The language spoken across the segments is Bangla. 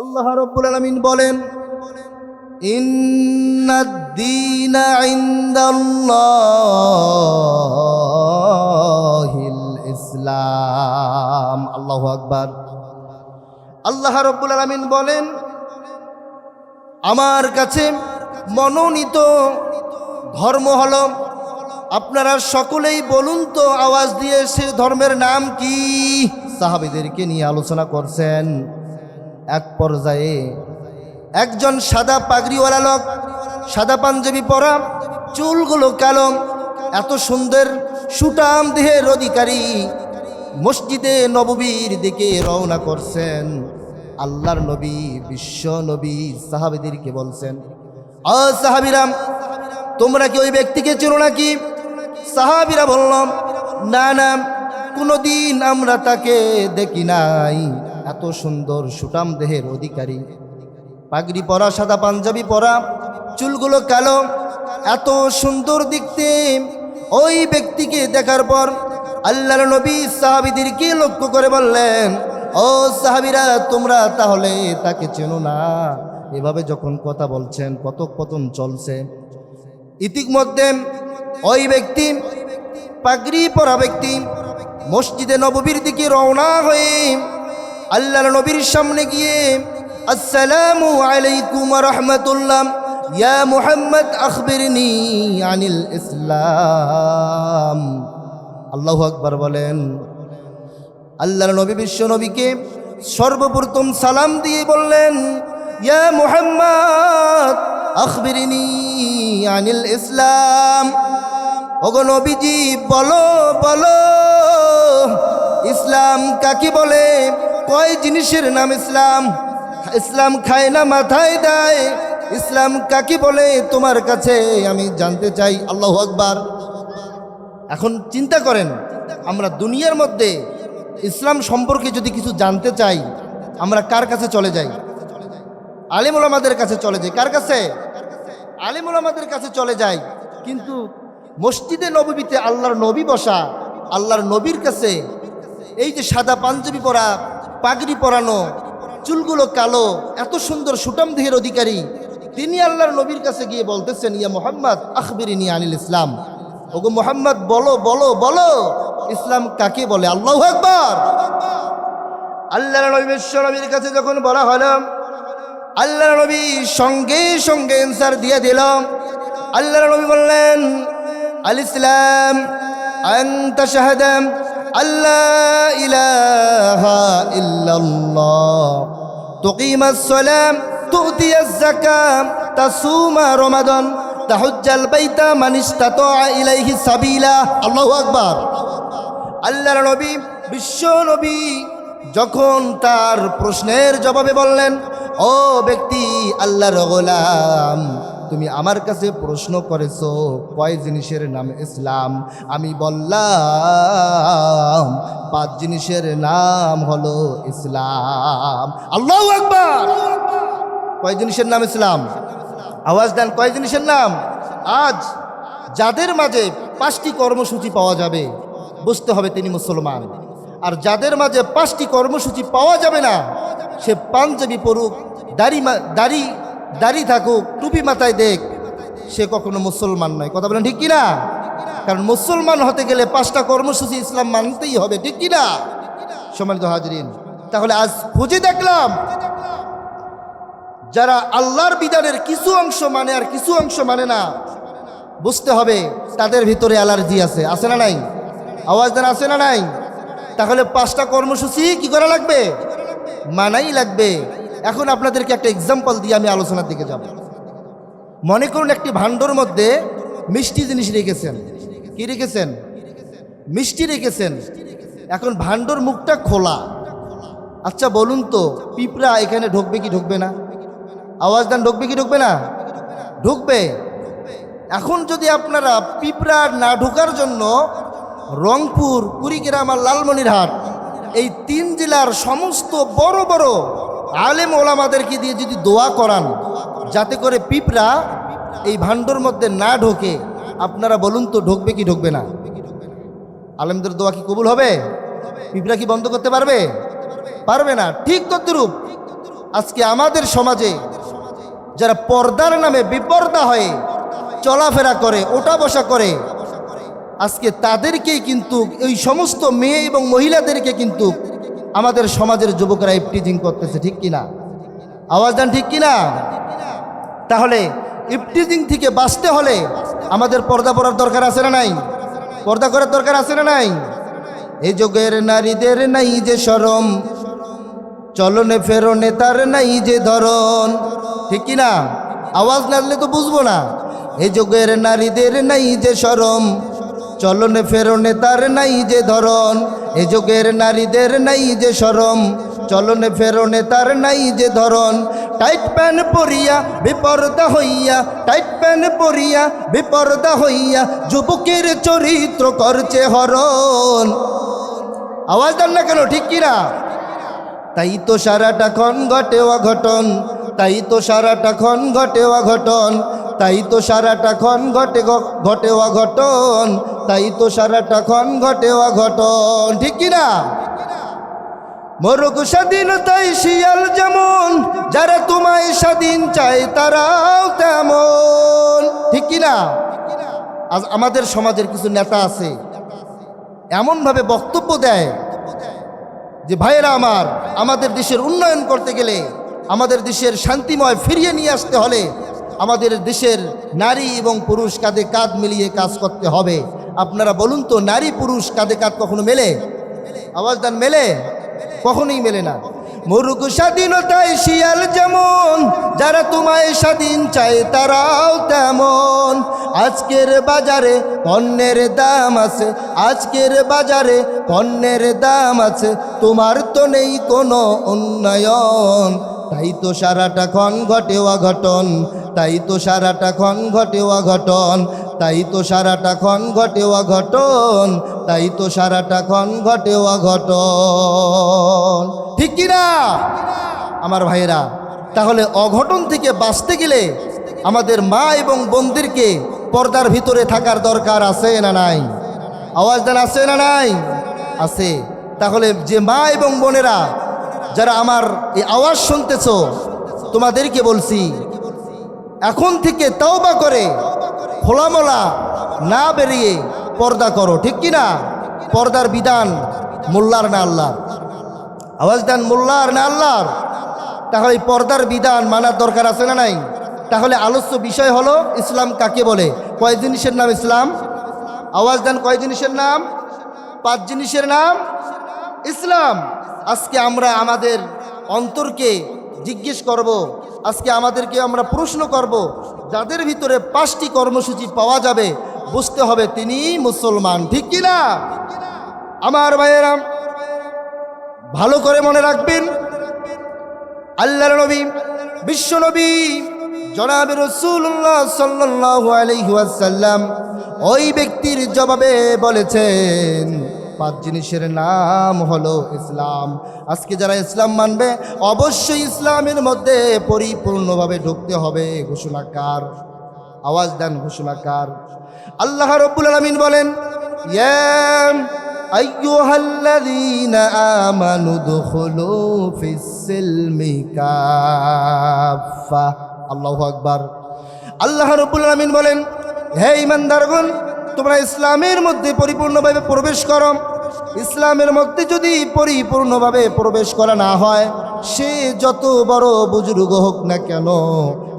আল্লাহ রব্বুল আলমিন বলেন ইসলাম। আল্লাহু আকবার। আল্লাহ রব্বুল আলমিন বলেন, আমার কাছে মনোনীত ধর্ম হল, আপনারা সকলেই বলুন তো আওয়াজ দিয়ে সে ধর্মের নাম কি? সাহাবিদেরকে নিয়ে আলোচনা করছেন। এক পর্যায়ে একজন সাদা পাগড়িওয়ালা লোক, সাদা পাঞ্জাবি পরা, চুলগুলো কালো, এত সুন্দর সুটাম দেহের অধিকারী মসজিদে নববীর দিকে রওনা করছেন। আল্লাহর নবী, বিশ্ব নবী সাহাবিদেরকে বলছেন অ সাহাবিরাম তোমরা কি ওই ব্যক্তিকে চেনো নাকি? সাহাবিরা বললাম না না, কোনোদিন আমরা তাকে দেখি নাই। এত সুন্দর সুটাম দেহের অধিকারী। পাগড়ি পরা, সাদা পাঞ্জাবি পরা, চুলগুলো কালো, এত সুন্দর দেখতে। ওই ব্যক্তিকে দেখার পর আল্লাহর নবী সাহাবিদেরকে লক্ষ্য করে বললেন, ও সাহাবিরা, তোমরা তাহলে তাকে চেনো না? এভাবে যখন কথা বলছেন কথোপকথন চলছে। ইতিমধ্যে ওই ব্যক্তি, পাগড়ি পরা ব্যক্তি, মসজিদে নববীর দিকে রওনা হয়ে আল্লাহর নবীর সামনে গিয়ে, আসসালামু আলাইকুম রহমতুল্লাহ। ইয়া মুহাম্মদ, আখবিরনি আনিল ইসলাম। আল্লাহু আকবার বলেন। আল্লাহর নবী, বিশ্ব নবীকে সর্বপ্রথম সালাম দিয়ে বললেন, ইয়া মুহাম্মদ, আখবিরিনি আনিল ইসলাম। ওগো নবীজি, বলো বলো। ইসলাম কাকে বলে? কয় জিনিসের নাম ইসলাম? ইসলাম খায় না, মাথায় দেয়। ইসলাম কাকে বলে? তোমার কাছে আমি জানতে চাই। আল্লাহ আকবার। এখন চিন্তা করেন, আমরা দুনিয়ার মধ্যে ইসলাম সম্পর্কে যদি কিছু জানতে চাই, আমরা কার কাছে চলে যাই? আলিমুলামাদের কাছে চলে যাই। কার কাছে? আলিমুলামাদের কাছে চলে যাই। কিন্তু মসজিদে নবীতে আল্লাহর নবী বসা, আল্লাহর নবীর কাছে এই যে সাদা পাঞ্জাবি পরা, পাগড়ি পরানো, চুলগুলো কালো, এত সুন্দর সুটাম দেহের অধিকারী, তিনি আল্লাহর নবীর কাছে গিয়ে বলতেছেন, ইয়া মোহাম্মদ, আখবিরিনী আনিল ইসলাম। ওগো মোহাম্মদ, বলো বলো বলো, ইসলাম কাকে বলে? আল্লাহ একবার আল্লাহ নবী, বিশ্ব নবীর কাছে যখন বলা হলো আল্লাহ নবী সঙ্গে সঙ্গে অ্যান্সার দিয়ে দিল। আল্লাহ নবী বললেন, আল ইসলাম, আন্তা শাহাদাম আল্লাহ ইলাহা ইল্লাল্লাহ। তুকিমাস সালাম তুতিয়াজ যাকাম তাসুমা রমাদান। তাহুজ্জাল বাইতা ইসতাতা ইলাইহি সাবিলা। আল্লাহু আকবার। আল্লাহর নবী বিশ্ব নবী যখন তার প্রশ্নের জবাবে বললেন ও ব্যক্তি আল্লাহর গোলাম তুমি আমার কাছে প্রশ্ন করেছ, কয় জিনিসের নাম ইসলাম? আমি বললাম, পাঁচ জিনিসের নাম হলো ইসলাম। আল্লাহ আকবার! কয় জিনিসের নাম ইসলাম? আওয়াজ দেন, কয় জিনিসের নাম? আজ যাদের মাঝে পাঁচটি কর্মসূচি পাওয়া যাবে, বুঝতে হবে তিনি মুসলমান। আর যাদের মাঝে পাঁচটি কর্মসূচি পাওয়া যাবে না, সে পাঞ্জাবি পড়ুক দাড়ি দাড়ি দাড়ি থাকুক, টুপি মাথায় দেখ, সে কখনো মুসলমান নয়। কথা বলেন ঠিক কিনা কারণ মুসলমান হতে গেলে পাঁচটা কর্মসূচি ইসলাম মানতেই হবে, ঠিক কিনা সম্মানিত হাজরিন, তাহলে আজ খুঁজে দেখলাম, যারা আল্লাহর বিধানের কিছু অংশ মানে আর কিছু অংশ মানে না, বুঝতে হবে তাদের ভিতরে অ্যালার্জি আছে। আছে না নাই? আওয়াজ দেন, আছে না নাই? তাহলে পাঁচটা কর্মসূচি কি করা লাগবে? মানাই লাগবে। এখন আপনাদেরকে একটা এক্সাম্পল দিয়ে আমি আলোচনার দিকে যাব। মনে করুন একটি ভাণ্ডর মধ্যে মিষ্টি জিনিস রেখেছেন। কি রেখেছেন? মিষ্টি রেখেছেন। এখন ভাণ্ডর মুখটা খোলা। আচ্ছা বলুন তো, পিঁপড়া এখানে ঢুকবে কি ঢুকবে না? আওয়াজ দেন, ঢুকবে কি ঢুকবে না? ঢুকবে। এখন যদি আপনারা পিঁপড়া না ঢোকার জন্য রংপুর, কুড়িগ্রাম আর লালমনিরহাট এই তিন জেলার সমস্ত বড় বড় আলেম ওলামাদেরকে দিয়ে যদি দোয়া করান, যাতে করে পিঁপড়া এই ভাণ্ডর মধ্যে না ঢোকে, আপনারা বলুন তো ঢুকবে কি ঢুকবে না? আলেমদের দোয়া কি কবুল হবে? পিঁপড়া কি বন্ধ করতে পারবে? পারবে না। ঠিক তদ্রূপ, আজকে আমাদের সমাজে যারা পর্দার নামে বিপর্দা হয়ে চলাফেরা করে ওটা বসা করে, আজকে তাদেরকেই কিন্তু এই সমস্ত মেয়ে এবং মহিলাদেরকে কিন্তু আমাদের সমাজের যুবকরা ইফটিজিং করতেছে, ঠিক কিনা? আওয়াজ দেন ঠিক কিনা? তাহলে ইফটিজিং থেকে বাঁচতে হলে আমাদের পর্দা পরার দরকার আছে না নাই? পর্দা করার দরকার আছে না নাই? এই যুগের নারীদের নাই যে সরম, চলনে ফেরনে তার নাই যে ধরন, ঠিক কি না আওয়াজ না দিলে তো বুঝব না। এই যুগের নারীদের নাই যে সরম চলনে ফেরনে তার নাই যে ধরন, এ যুগের নারীদের নাই যে সরম চলনে ফেরনে তার নাই যে ধরন, টাইট প্যান পরিয়া বিপর্দা হইয়া, টাইট প্যান পরিয়া বিপর্দা হইয়া, যুবকের চরিত্র করছে হরণ। আওয়াজ দেন না কেন, ঠিক কিনা? তাই তো সারাটা ক্ষণ ঘটে অঘটন, তাই তো সারাটা ক্ষণ ঘটে অঘটন। তাই তো সারাটা ক্ষণ ঘটে ঘটে অঘটন তাই তো সারাটা ক্ষণ ঘটে অঘটন ঠিক কিনা মরুক স্বাধীনতাই শিয়াল যেমন, যারা তোমায় স্বাধীন চায় তারাও তেমন। ঠিক কিনা আজ আমাদের সমাজের কিছু নেতা আছে, এমনভাবে বক্তব্য দেয় যে, ভাইয়েরা আমার, আমাদের দেশের উন্নয়ন করতে গেলে, আমাদের দেশের শান্তিময় ফিরিয়ে নিয়ে আসতে হলে আমাদের দেশের নারী এবং পুরুষ কাঁধে কাঁধ মিলিয়ে কাজ করতে হবে। আপনারা বলুন তো, নারী পুরুষ কাঁধে কাঁধ কখনো মেলে? আওয়াজ দান মেলে? কখনোই মেলে না। মুরুগ স্বাধীনতায় শিয়াল যেমন, যারা তোমায় স্বাধীন চায় তারাও তেমন। আজকের বাজারে পণ্যের দাম আছে, আজকের বাজারে পণ্যের দাম আছে, তোমার তো নেই কোনো উন্নয়ন। তাই তো সারাটা ক্ষণ ঘটে অঘটন, তাই তো সারাটা ক্ষণ ঘটে অঘটন, তাই তো সারাটা ক্ষণ ঘটে অঘটন, তাই তো সারাটা ক্ষণ ঘটে অঘটন। ঠিক কিনা আমার ভাইয়েরা, তাহলে অঘটন থেকে বাঁচতে গেলে আমাদের মা এবং বন্দিরকে পর্দার ভিতরে থাকার দরকার আছে না নাই? আওয়াজ দেন, আছে না নাই? আছে। তাহলে যে মা এবং বোনেরা যারা আমার এই আওয়াজ শুনতেছ, তোমাদেরকে বলছি, এখন থেকে তওবা করে, খোলামলা না বেরিয়ে পর্দা করো, ঠিক কি না? পর্দার বিধান মোল্লার না আল্লাহ আওয়াজ দেন মোল্লার না আল্লাহর? তাহলে পর্দার বিধান মানার দরকার আছে না নাই? তাহলে আলোচ্য বিষয় হলো ইসলাম কাকে বলে? কয় জিনিসের নাম ইসলাম? আওয়াজ দেন কয় জিনিসের নাম? পাঁচ জিনিসের নাম? ইসলাম। আজকে আমরা আমাদের অন্তরকে জিজ্ঞেস করব, আজকে আমাদেরকে আমরা প্রশ্ন করব, যাদের ভিতরে পাঁচটি কর্মসূচি পাওয়া যাবে, বুঝতে হবে তিনি মুসলমান, ঠিক কিনা আমার ভাইয়েরা, ভালো করে মনে রাখবেন, আল্লাহর নবী, বিশ্ব নবী, জনাব রসুল্লাহ সাল্লাহ আলহিহাসাল্লাম ওই ব্যক্তির জবাবে বলেছেন পাঁচ জিনিসের নাম হলো ইসলাম। আজকে যারা ইসলাম মানবে, অবশ্যই ইসলামের মধ্যে পরিপূর্ণভাবে ঢুকতে হবে। ঘোষণাকার আওয়াজ দেন ঘোষণাকার আল্লাহ রব্বুল আলমিন বলেন আল্লাহ আকবার। আল্লাহ রব্বুল আলমিন বলেন, হে ইমানদারগণ তোমরা ইসলামের মধ্যে পরিপূর্ণভাবে প্রবেশ করো। ইসলামের মধ্যে যদি পরিপূর্ণভাবে প্রবেশ করা না হয়, সে যত বড় বুজুর্গ হোক না কেন,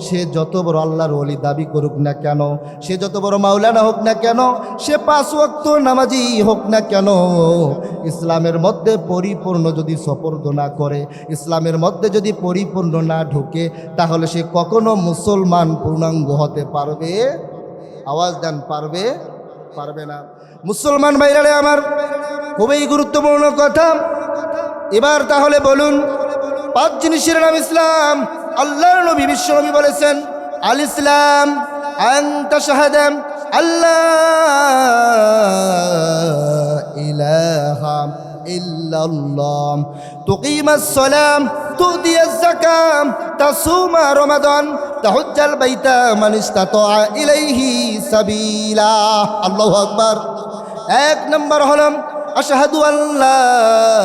সে যত বড় আল্লাহর ওলি দাবি করুক না কেন, সে যত বড় মাওলানা হোক না কেন, সে পাঁচ ওয়াক্ত নামাজি হোক না কেন, ইসলামের মধ্যে পরিপূর্ণ যদি সপর্দ না করে, ইসলামের মধ্যে যদি পরিপূর্ণ না ঢুকে, তাহলে সে কখনো মুসলমান পূর্ণাঙ্গ হতে পারবে? আওয়াজ দেন, পারবে? পারবে না। মুসলমান ভাইরারে আমার খুবই গুরুত্বপূর্ণ কথা। এবার তাহলে বলুন, পাঁচ জিনিসের নাম ইসলাম। আল্লাহ নবী বিশ্বনবী বলেছেন, আল ইসলাম আংতা আল্লাহ তাহুজ্জাল বাইতা ইলাইহি সাবিলা। এক নম্বর হলাম আশহাদু আল্লাহ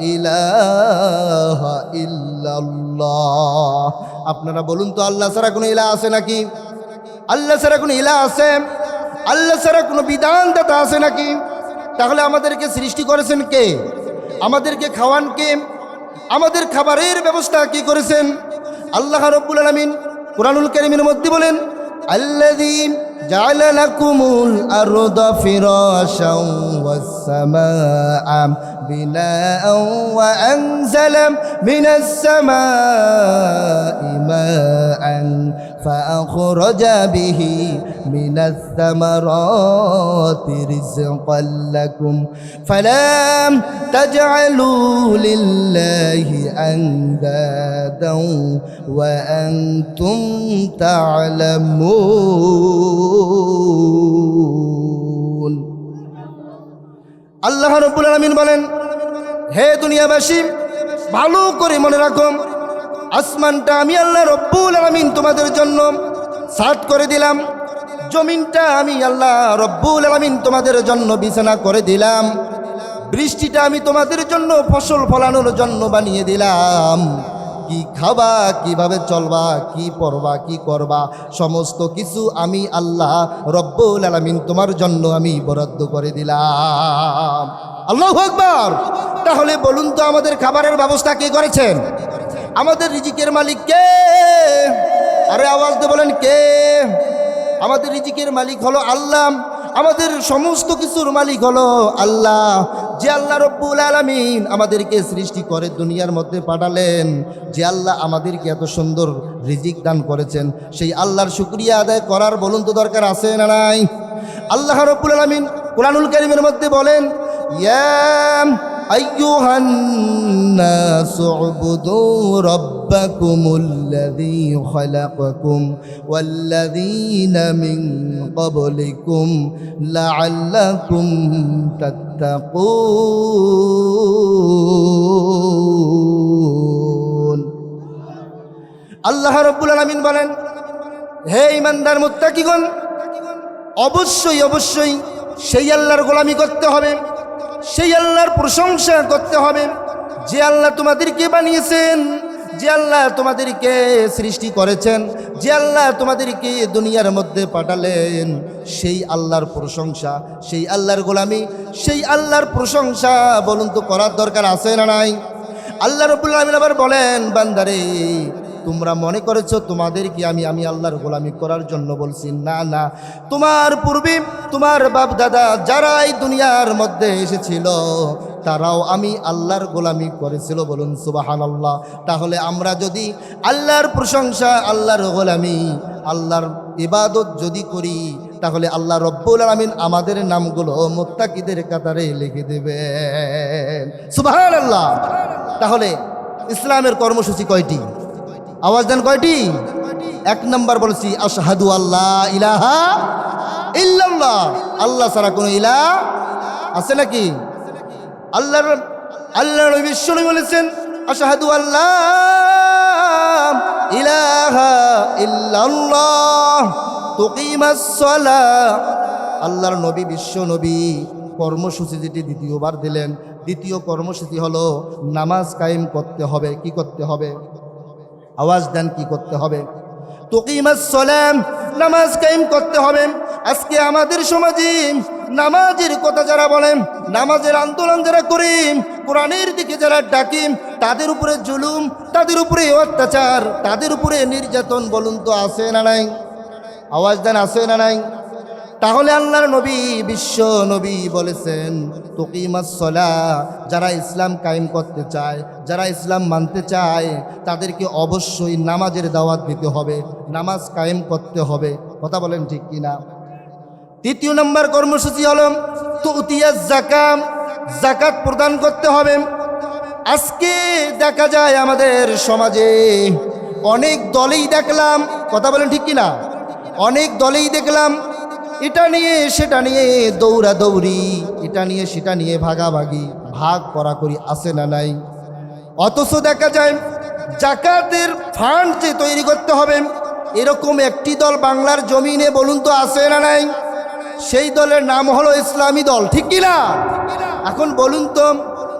ইলাহা ইল্লা ইল্লাল্লাহ। আপনারা বলুন তো, আল্লাহ ছাড়া কোনো ইলা আছে নাকি? আল্লাহ ছাড়া কোনো ইলা আছে? আল্লাহ ছাড়া কোনো বিধানদাতা আছে নাকি? তাহলে আমাদেরকে সৃষ্টি করেছেন কে? আমাদেরকে খাওয়ান কে? আমাদের খাবারের ব্যবস্থা কি করেছেন? আল্লাহ রব্বুল আলমিন কোরআনুল করিমের মধ্যে বলেন, আল্লাযী جعل لكم الأرض فراشا والسماء بناء وأنزل من السماء ماء فأخرج به من الثمرات رزقا لكم فلا تجعلوا لله أندادا وأنتم تعلمون আল্লাহ রব্বুল আলমিন বলেন হে দুনিয়াবাসী ভালো করে মনে রাখো আসমানটা আমি আল্লাহ রব্বুল আলমিন তোমাদের জন্য সাত করে দিলাম। জমিনটা আমি আল্লাহ রব্বুল আলমিন তোমাদের জন্য বিছানা করে দিলাম। বৃষ্টিটা আমি তোমাদের জন্য ফসল ফলানোর জন্য বানিয়ে দিলাম। কি খাবা, কীভাবে চলবা, কি পড়বা কি করবা, সমস্ত কিছু আমি আল্লাহ রব্বুল আলমিন তোমার জন্য আমি বরাদ্দ করে দিলাম। আল্লাহ আকবার! তাহলে বলুন তো আমাদের খাবারের ব্যবস্থা কে করেছেন? আমাদের রিজিকের মালিক কে? আরে আওয়াজ দিয়ে বলেন কে? আমাদের রিজিকের মালিক হলো আল্লাহ। আমাদের সমস্ত কিছুর মালিক হলো আল্লাহ। যে আল্লাহ রব্বুল আলমিন আমাদেরকে সৃষ্টি করে দুনিয়ার মধ্যে পাঠালেন, যে আল্লাহ আমাদেরকে এত সুন্দর রিজিক দান করেছেন, সেই আল্লাহর শুক্রিয়া আদায় করার বলুন তো দরকার আছে না নাই? আল্লাহ রব্বুল আলমিন কোরআনুল করিমের মধ্যে বলেন ইয়াম أيها الناس اعبدوا ربكم الذي خلقكم والذين من قبلكم لعلكم تتقون আল্লাহ রব্বুল আলমিন বলেন হে ইমানদার মুত্তাকিগণ অবশ্যই অবশ্যই সেই আল্লাহর গোলামি করতে হবে সেই আল্লাহর প্রশংসা করতে হবে। যে আল্লাহ তোমাদেরকে বানিয়েছেন, যে আল্লাহ তোমাদেরকে সৃষ্টি করেছেন, যে আল্লাহ তোমাদেরকে দুনিয়ার মধ্যে পাঠালেন, সেই আল্লাহর প্রশংসা, সেই আল্লাহর গোলামি, সেই আল্লাহর প্রশংসা বলুন তো করার দরকার আছে না নাই? আল্লাহ রবুল্লা আলমিন আবার বলেন, বান্দারে তোমরা মনে করেছ তোমাদেরকে আমি আমি আল্লাহর গোলামি করার জন্য বলছি? না না। তোমার পূর্বে, তোমার বাপ দাদা যারাই দুনিয়ার মধ্যে এসেছিল, তারাও আমি আল্লাহর গোলামি করেছিল বলুন সুবাহান আল্লাহ তাহলে আমরা যদি আল্লাহর প্রশংসা, আল্লাহর গোলামি, আল্লাহর ইবাদত যদি করি, তাহলে আল্লাহ রব্বুল আলমিন আমাদের নামগুলো মোত্তাকিদের কাতারে লিখে দেবেন। সুবাহান আল্লাহ তাহলে ইসলামের কর্মসূচি কয়টি? আওয়াজ দেন কয়টি? এক নম্বর বলছি, আশহাদু আল্লাহ ইলাহা ইল্লাল্লাহ। আল্লাহ ছাড়া কোনো ইলা আছে নাকি? আল্লাহর আল্লাহ নবী বিশ্বনবী বলেছেন, আশহাদু আল্লাহ ইলাহা ইল্লাল্লাহ। তুকিমাস সালাহ আল্লাহর নবী বিশ্ব নবী কর্মসূচি যেটি দ্বিতীয়বার দিলেন। দ্বিতীয় কর্মসূচি হলো নামাজ কায়েম করতে হবে। কি করতে হবে? আওয়াজ দেন কি করতে হবে? সালাম, নামাজ কায়েম করতে হবে। আজকে আমাদের সমাজে নামাজের কথা যারা বলেন, নামাজের আন্দোলন যারা করি, কোরআনের দিকে যারা ডাকিম তাদের উপরে জুলুম, তাদের উপরে অত্যাচার, তাদের উপরে নির্যাতন বলুন তো আছে না নাই? আওয়াজ দেন আছে না নাই? তাহলে আল্লাহর নবী, বিশ্ব নবী বলেছেন তকিমাসলা যারা ইসলাম কায়েম করতে চায়, যারা ইসলাম মানতে চায়, তাদেরকে অবশ্যই নামাজের দাওয়াত দিতে হবে, নামাজ কায়েম করতে হবে। কথা বলেন ঠিক কিনা? তৃতীয় নম্বর কর্মসূচি হল, তুতিয়া জাকাম জাকাত প্রদান করতে হবে। আজকে দেখা যায় আমাদের সমাজে, অনেক দলেই দেখলাম, কথা বলেন ঠিক কিনা? অনেক দলেই দেখলাম এটা নিয়ে, সেটা নিয়ে দৌড়া দৌড়ি এটা নিয়ে, সেটা নিয়ে ভাগাভাগি, ভাগ করাকরি আসে না নাই? অথচ দেখা যায়, জাকাতের ফান্ড যে তৈরি করতে হবে, এরকম একটি দল বাংলার জমিনে বলুন তো আসে না নাই? সেই দলের নাম হলো ইসলামী দল, ঠিক কি না? এখন বলুন তো,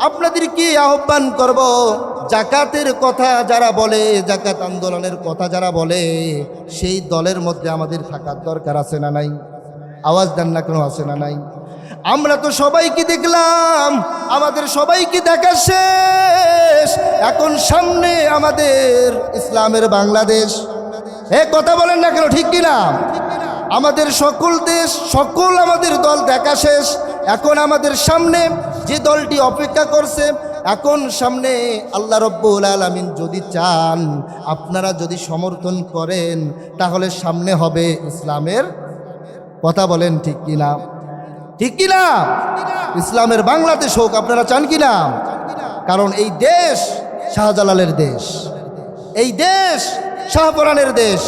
আপনাদের কি আহ্বান করব? জাকাতের কথা যারা বলে, জাকাত আন্দোলনের কথা যারা বলে, সেই দলের মধ্যে আমাদের থাকার দরকার আছে না নাই? আওয়াজ দেন না কেন, আছে না নাই? আমরা তো সবাইকে দেখলাম, আমাদের সবাইকে দেখা শেষ। এখন সামনে আমাদের ইসলামের বাংলাদেশ। এ, কথা বলেন না কেন, ঠিক কিনা? আমাদের সকল দেশ, সকল আমাদের দল দেখা শেষ। এখন আমাদের সামনে যে দলটি অপেক্ষা করছে, এখন সামনে আল্লাহ রব্বুল আলমিন যদি চান, আপনারা যদি সমর্থন করেন, তাহলে সামনে হবে ইসলামের কথা বলেন ঠিক কিনা? ঠিক কিনা? ইসলামের বাংলাদেশ হোক, আপনারা চান কিনা? কারণ এই দেশ শাহজালালের দেশ। এই দেশ শাহপরানের দেশ।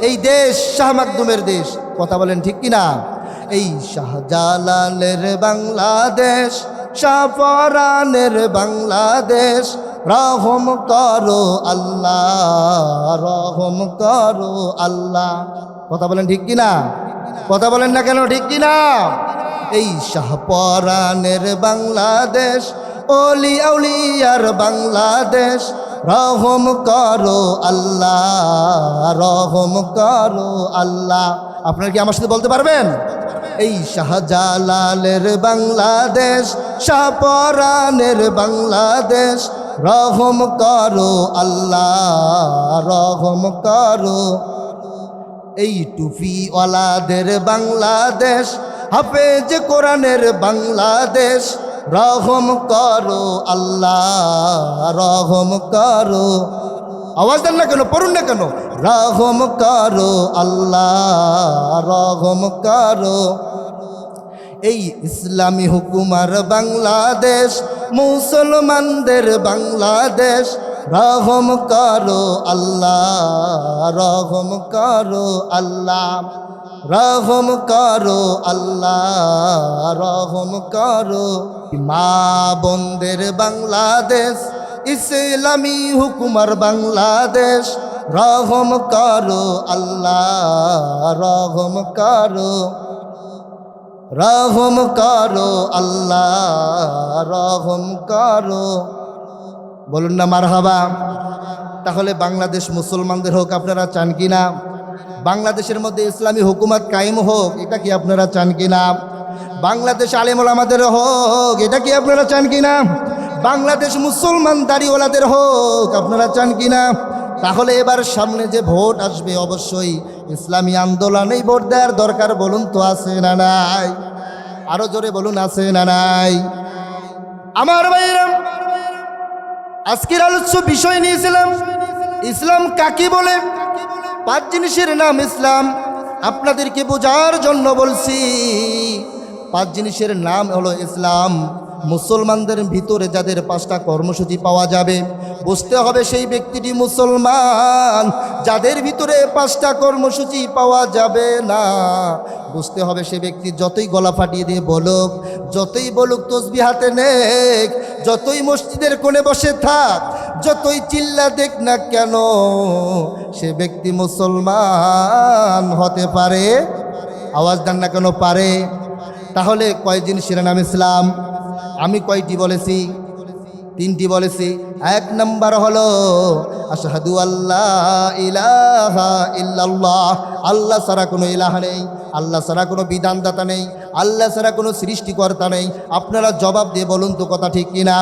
এই দেশ শাহ মাকদুমের দেশ। কথা বলেন ঠিক কিনা? এই শাহজালালের বাংলাদেশ, শাহপরানের বাংলাদেশ। রহম করো আল্লাহ, রহম করো আল্লাহ। কথা বলেন ঠিক কিনা? কথা বলেন না কেন ঠিক কিনা? এই শাহপরানের বাংলাদেশ, অলি আউলিয়ার বাংলাদেশ, রহম করো আল্লাহ, রহম করো আল্লাহ। আপনারা কি আমার সাথে বলতে পারবেন? এই শাহজালালের বাংলাদেশ, শাহপরানের বাংলাদেশ, রহম করো আল্লাহ, রহম করো এই টুপিওয়ালাদের বাংলাদেশ, হাফেজ কোরআনের বাংলাদেশ। রহম করো আল্লাহ, রহম করো। আওয়াজ দেন না কেন, পড়ুন না কেন? রহম করো আল্লাহ, রহম করো। এই ইসলামী হুকুমার বাংলাদেশ, মুসলমানদের বাংলাদেশ রহম করো আল্লাহ, রহম করো আল্লাহ, রহম করো আল্লাহ, রহম করো। মা বন্দের বাংলাদেশ, ইসলামী হুকুমার বাংলাদেশ, রহম করো আল্লাহ, রহম করো। রহম করো আল্লাহ, রহম করো। বলুন না মারহাবা। তাহলে বাংলাদেশ মুসলমানদের হোক আপনারা চান কি না বাংলাদেশের মধ্যে ইসলামী হুকুমত কায়েম হোক, এটা কি আপনারা চান কি না বাংলাদেশ আলেমুল আমাদের হোক, এটা কি আপনারা চান কি না বাংলাদেশ মুসলমান দাড়িওয়ালাদের হোক, আপনারা চান কি না তাহলে এবার সামনে যে ভোট আসবে, অবশ্যই ইসলামী আন্দোলনেই ভোট দেওয়ার দরকার বলুন তো আছে না নাই? আরও জোরে বলুন, আছে না নাই? আমার ভাইরাম আজকের আলোচ্য বিষয় নিয়েছিলাম। ইসলাম কাকি বলে? পাঁচ জিনিসের নাম ইসলাম। আপনাদেরকে বোঝার জন্য বলছি, পাঁচ জিনিসের নাম হলো ইসলাম। মুসলমানদের ভিতরে যাদের পাঁচটা কর্মসূচি পাওয়া যাবে, বুঝতে হবে সেই ব্যক্তিটি মুসলমান, যাদের ভিতরে পাঁচটা কর্মসূচি পাওয়া যাবে না। বুঝতে হবে সে ব্যক্তি যতই গলা ফাটিয়ে দিয়ে বলুক, যতই বলুক তসবি হাতে নেক, যতই মসজিদের কোণে বসে থাক, যতই চিল্লা দেখ না কেন, সে ব্যক্তি মুসলমান হতে পারে। আওয়াজ দেন না কেন পারে? তাহলে কয় জিনিসের নাম ইসলাম? আমি কয়টি বলেছি? তিনটি বলেছি। এক নম্বর হলো, আশহাদু আল্লাহ ইলাহা ইল্লাল্লাহ। আল্লাহ ছাড়া কোনো ইলাহা নেই, আল্লাহ ছাড়া কোনো বিধানদাতা নেই, আল্লাহ ছাড়া কোনো সৃষ্টিকর্তা নেই। আপনারা জবাব দিয়ে বলুন তো কথা ঠিক কিনা?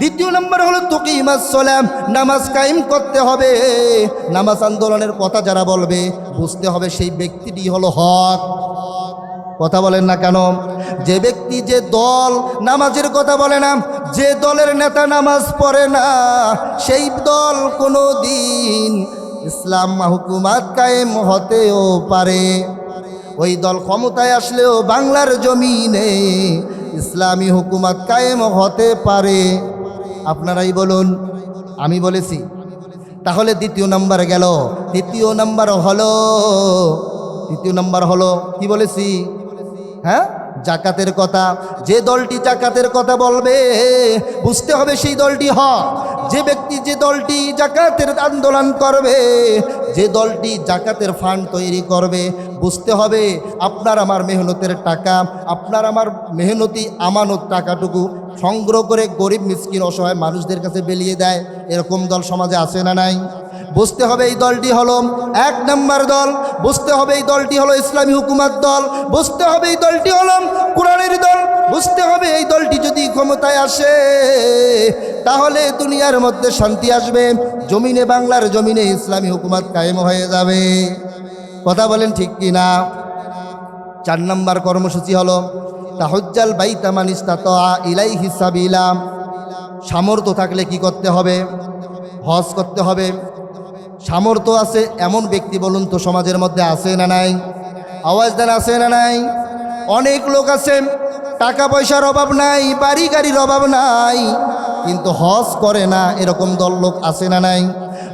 দ্বিতীয় নম্বর হলো তুকিমাসালাম নামাজ কায়েম করতে হবে। নামাজ আন্দোলনের কথা যারা বলবে, বুঝতে হবে সেই ব্যক্তিটি হলো হক। কথা বলেন না কেন? যে ব্যক্তি, যে দল নামাজের কথা বলে না, যে দলের নেতা নামাজ পড়ে না, সেই দল কোনো দিন ইসলাম হুকুমাত কায়েম হতেও পারে। ওই দল ক্ষমতায় আসলেও বাংলার জমিনে ইসলামী হুকুমাত কায়েম হতে পারে। আপনারাই বলুন, আমি বলেছি। তাহলে দ্বিতীয় নাম্বার গেল। তৃতীয় নাম্বার হলো তৃতীয় নাম্বার হলো, কি বলেছি? হ্যাঁ? জাকাতের কথা, যে দলটি জাকাতের কথা বলবে, বুঝতে হবে সেই দলটি হক। যে ব্যক্তি যে দলটি জাকাতের আন্দোলন করবে, যে দলটি জাকাতের ফান্ড তৈরি করবে, বুঝতে হবে আপনার আমার মেহনতের টাকা, আপনার আমার মেহনতি, আমানত টাকাটুকু সংগ্রহ করে গরিব, মিসকিন, অসহায় মানুষদের কাছে বেরিয়ে দেয়। এরকম দল সমাজে আছে না নাই? বুঝতে হবে এই দলটি হলো এক নম্বর দল, বুঝতে হবে এই দলটি হলো ইসলামী হুকুমাত দল, বুঝতে হবে এই দলটি হলো কোরআনের দল, বুঝতে হবে এই দলটি যদি ক্ষমতায় আসে, তাহলে দুনিয়ার মধ্যে শান্তি আসবে, জমিনে বাংলার জমিনে ইসলামী হুকুমাত কায়েম হয়ে যাবে। কথা বলেন ঠিক কি না? চার নম্বর কর্মসূচি হলো, তাহজ্জাল বাইতামান ইস্তাতা ইলাই হিসাবিলাম সামর্থ্য থাকলে কি করতে হবে? হজ করতে হবে। সামর্থ্য আছে এমন ব্যক্তি বলুন তো সমাজের মধ্যে আছে না নাই? আওয়াজ দেন আছে না নাই? অনেক লোক আছে, টাকা পয়সার অভাব নাই, বাড়ি গাড়ির অভাব নাই, কিন্তু হজ করে না এরকম দল লোক আছে না নাই?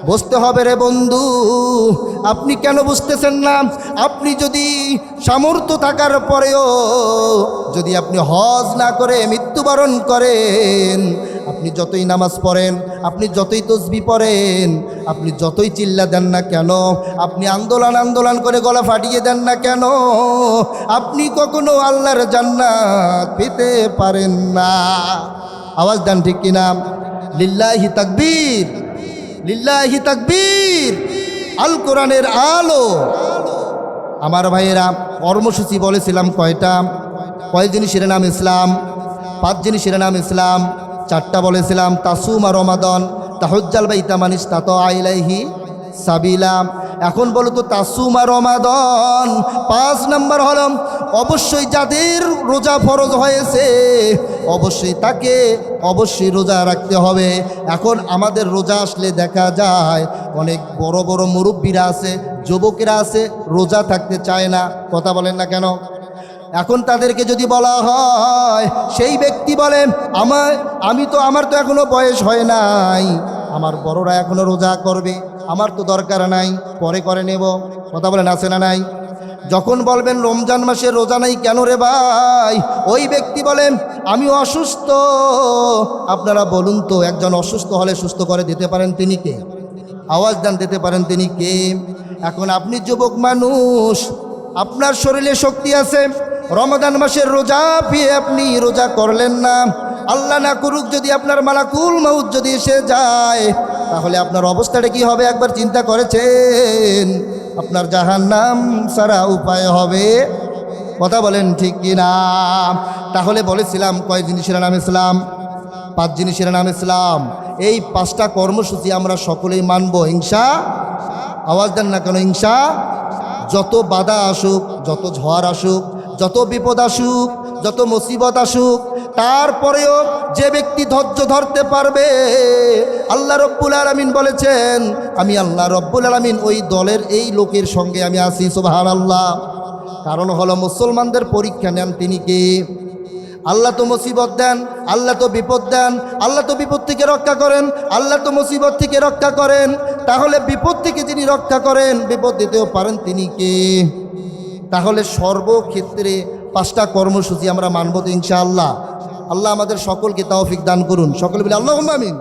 বুঝতে হবে রে বন্ধু। আপনি কেন বুঝতেছেন না? আপনি যদি সামর্থ্য থাকার পরেও যদি আপনি হজ না করে মৃত্যুবরণ করেন, আপনি যতই নামাজ পড়েন, আপনি যতই তসবি পড়েন, আপনি যতই চিল্লা দেন না কেন, আপনি আন্দোলন আন্দোলন করে গলা ফাটিয়ে দেন না কেন, আপনি কখনো আল্লাহর জান্নাত পেতে পারেন না। আওয়াজ দেন ঠিক কিনা? লিল্লাহি তাকবীর। লিল্লাহি তাকবীর, আল কোরআনের আলো। আমার ভাইয়েরা, কর্মসূচি বলেছিলাম কয়টা? কয় জিনিসের নাম ইসলাম? পাঁচ জিনিসের নাম ইসলাম? চারটা বলেছিলাম, তাসুমা রমাদন, তাহজ্জাল বা ইতামানিস তাত আইলাইহি সাবিলাম এখন বলো তো, তাসুমা রমাদন। পাঁচ নাম্বার হল অবশ্যই যাদের রোজা ফরজ হয়েছে, অবশ্যই তাকে অবশ্যই রোজা রাখতে হবে। এখন আমাদের রোজা আসলে দেখা যায়, অনেক বড় বড় মুরব্বীরা আছে, যুবকেরা আছে, রোজা থাকতে চায় না। কথা বলেন না কেন? এখন তাদেরকে যদি বলা হয়, সেই ব্যক্তি বলে আমার, আমি তো, আমার তো এখনও বয়স হয় নাই। আমার বড়রা এখনও রোজা করবে। আমার তো দরকার নাই, পরে করে নেব। কথা বলেন, আছে না নাই? যখন বলবেন, রমজান মাসে রোজা নাই কেন রে ভাই? ওই ব্যক্তি বলেন, আমি অসুস্থ। আপনারা বলুন তো, একজন অসুস্থ হলে সুস্থ করে দিতে পারেন তিনি কে? আওয়াজ দান, দিতে পারেন তিনি কে? এখন আপনি যুবক মানুষ, আপনার শরীরে শক্তি আছে। রমাদান মাসের রোজা পেয়ে আপনি রোজা করলেন না। আল্লাহ না করুক যদি আপনার মালাকুল মাউদ যদি এসে যায়। তাহলে আপনার অবস্থাটা কি হবে? একবার চিন্তা করেছেন? আপনার জাহান নাম সারা উপায় হবে? কথা বলেন ঠিক কি না তাহলে বলেছিলাম, কয় জিনিসের নাম ইসলাম? পাঁচ জিনিসের নাম ইসলাম। এই পাঁচটা কর্মসূচি আমরা সকলেই মানব, হিংসা? আওয়াজ দেন না কেন, হিংসা? যত বাধা আসুক, যত ঝড় আসুক, যত বিপদ আসুক, যত মুসিবত আসুক তারপরেও যে ব্যক্তি ধৈর্য ধরতে পারবে, আল্লাহ রব্বুল আলমিন বলেছেন, আমি আল্লাহ রব্বুল আলমিন ওই দলের এই লোকের সঙ্গে আমি আছি সুবাহান আল্লাহ কারণ হলো মুসলমানদের পরীক্ষা নেন তিনি কে? আল্লাহ তো মুসিবত দেন, আল্লাহ তো বিপদ দেন, আল্লাহ তো বিপদ থেকে রক্ষা করেন, আল্লাহ তো মুসিবত থেকে রক্ষা করেন। তাহলে বিপদ থেকে যিনি রক্ষা করেন, বিপদ দিতেও পারেন তিনি কে? তাহলে সর্বক্ষেত্রে পাঁচটা কর্মসূচি আমরা মানব তো ইনশাআল্লাহ। আল্লাহ আমাদের সকলকে তাওফিক দান করুন। সকলে বলে আল্লাহ আমিন।